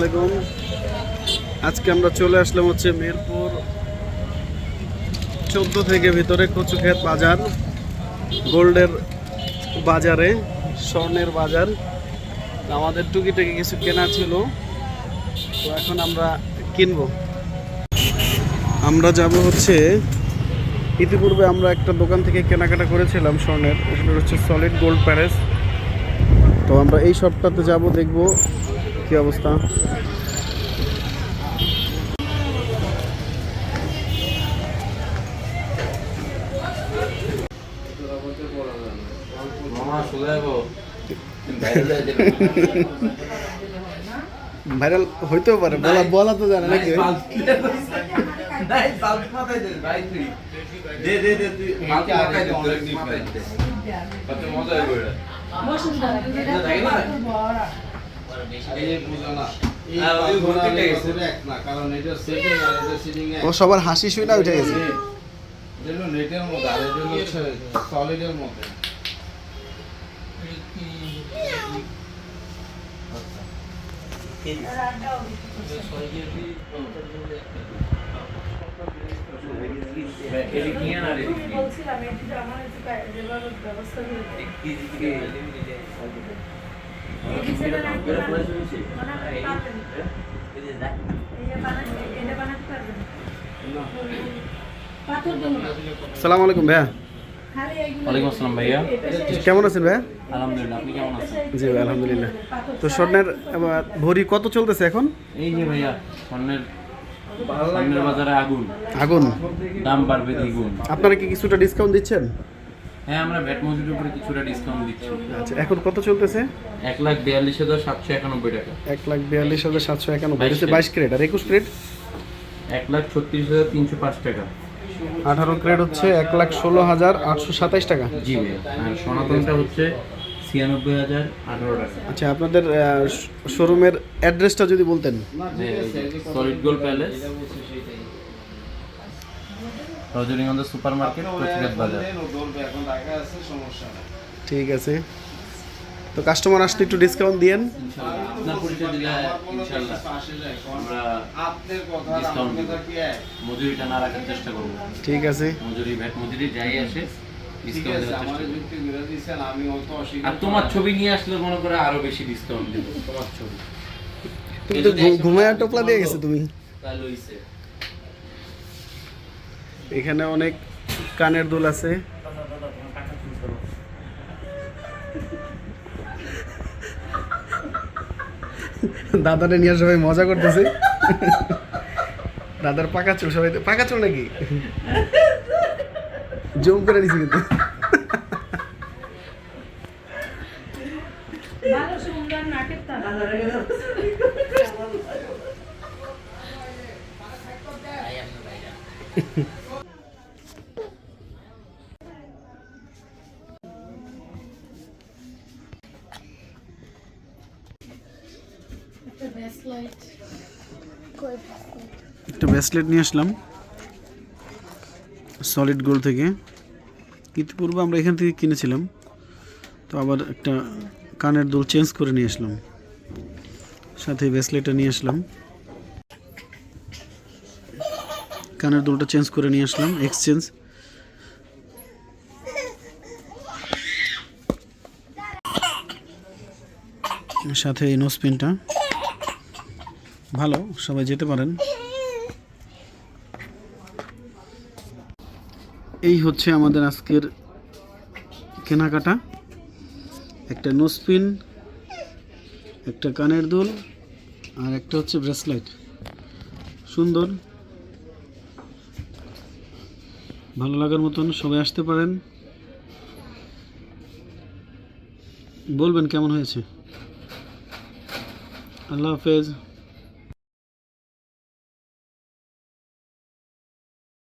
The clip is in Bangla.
আলাইকুম। আজকে আমরা চলে আসলাম হচ্ছে মিরপুর চোদ্দ থেকে ভিতরে কচুক্ষেত বাজার, গোল্ডের বাজারে, স্বর্ণের বাজার। আমাদের টুকিটাকি কিছু কেনা ছিল, তো এখন আমরা কিনবো। আমরা যাব হচ্ছে, ইতিপূর্বে আমরা একটা দোকান থেকে কেনাকাটা করেছিলাম স্বর্ণের সেটা হচ্ছে সলিড গোল্ড প্যারেস তো আমরা এই শপটাতে যাব, দেখব কি অবস্থা? ভাইরাল হইতেও পারে বলা বলা তো জানে নাকি মজা ও সবার হাসি শুই না উঠে গেছে? নেটের মধ্যে সলিডের মধ্যে ব্যবস্থা সালাম আলাইকুম ভাইয়া। ওয়ালাইকুম আসসালাম ভাইয়া। কেমন আছেন ভাইয়া? আলহামদুলিল্লাহ আপনি কেমন আছেন? জি ভাই, আলহামদুলিল্লাহ। তো স্বর্ণের ভরি কত চলতেছে এখন? এই যে ভাইয়া স্বর্ণের স্বর্ণের বাজারে আগুন। আগুন। দাম বাড়বে দ্বিগুণ। আপনারা কি কিছুটা ডিসকাউন্ট দিচ্ছেন? হ্যাঁ আমরা ভ্যাট মজুরির উপরে কিছুটা ডিসকাউন্ট দিচ্ছি। আচ্ছা এখন কত চলতেছে? এক লাখ বিয়াল্লিশ হাজার সাতশো একানব্বই টাকা। এক লাখ বিয়াল্লিশ হাজার সাতশো একানব্বই বাইশ ক্রেড। আর একুশ ক্রেড? এক লাখ ছত্রিশ হাজার তিনশো পাঁচ টাকা। আঠারো ক্রেড হচ্ছে এক লাখ ষোলো হাজার আটশো সাতাইশ টাকা। জি আর সনাতনটা হচ্ছে ছিয়ানব্বই হাজার আঠারো টাকা। আচ্ছা আপনাদের শোরুমের অ্যাড্রেসটা যদি বলতেন। Solid gold palace Rajanigandha super market Kachikat বাজার। ঠিক আছে। তো কাস্টমার আসলে একটু ডিসকাউন্ট দিয়েন। আপনার পরিচয় দিলে ইনশাআল্লাহ আমরা আপনার কথা আর Discount আমার দিব। কথা কি মজুরিটা না রাখার চেষ্টা করব। ঠিক আছে। মজুরি ভ্যাট মজুরি যাই আসে ডিসকাউন্ট দেওয়ার চেষ্টা করব। যুক্তি করে দিয়েছেন আমি অত অস্বীকার আর তোমার ছবি নিয়ে আসলে মনে করে আরও বেশি ডিসকাউন্ট দেবো। তোমার ছবি। তুমি তো ঘুমায়া টোপলা দিয়ে গেছে তুমি। তাহলে হইছে। এখানে অনেক কানের দুল আছে। দাদারে নিয়ে সবাই মজা করতেছে। দাদার পাকা চুল, সবাই পাকা চুল নাকি? জম করে দিছি কিন্তু। ভালো সুন্দর একটা ব্রেসলেট নিয়ে আসলাম। সলিড গোল্ড থেকে। ইতিপূর্বে আমরা এখান থেকে কিনেছিলাম। তো আবার একটা কানের দুল চেঞ্জ করে নিয়ে আসলাম। সাথে ব্রেসলেটটা নিয়ে আসলাম। কানের দুলটা চেঞ্জ করে নিয়ে আসলাম। এক্সচেঞ্জ সাথে এই নোজ পেনটা ভালো, সবাই যেতে পারেন। এই হচ্ছে আমাদের আজকের কেনাকাটা। একটা নোসপিন, একটা কানের দুল, আর একটা হচ্ছে ব্রেসলেট। সুন্দর। ভালো লাগার মতন সবাই আসতে পারেন। বলবেন কেমন হয়েছে? আল্লাহ হাফেজ।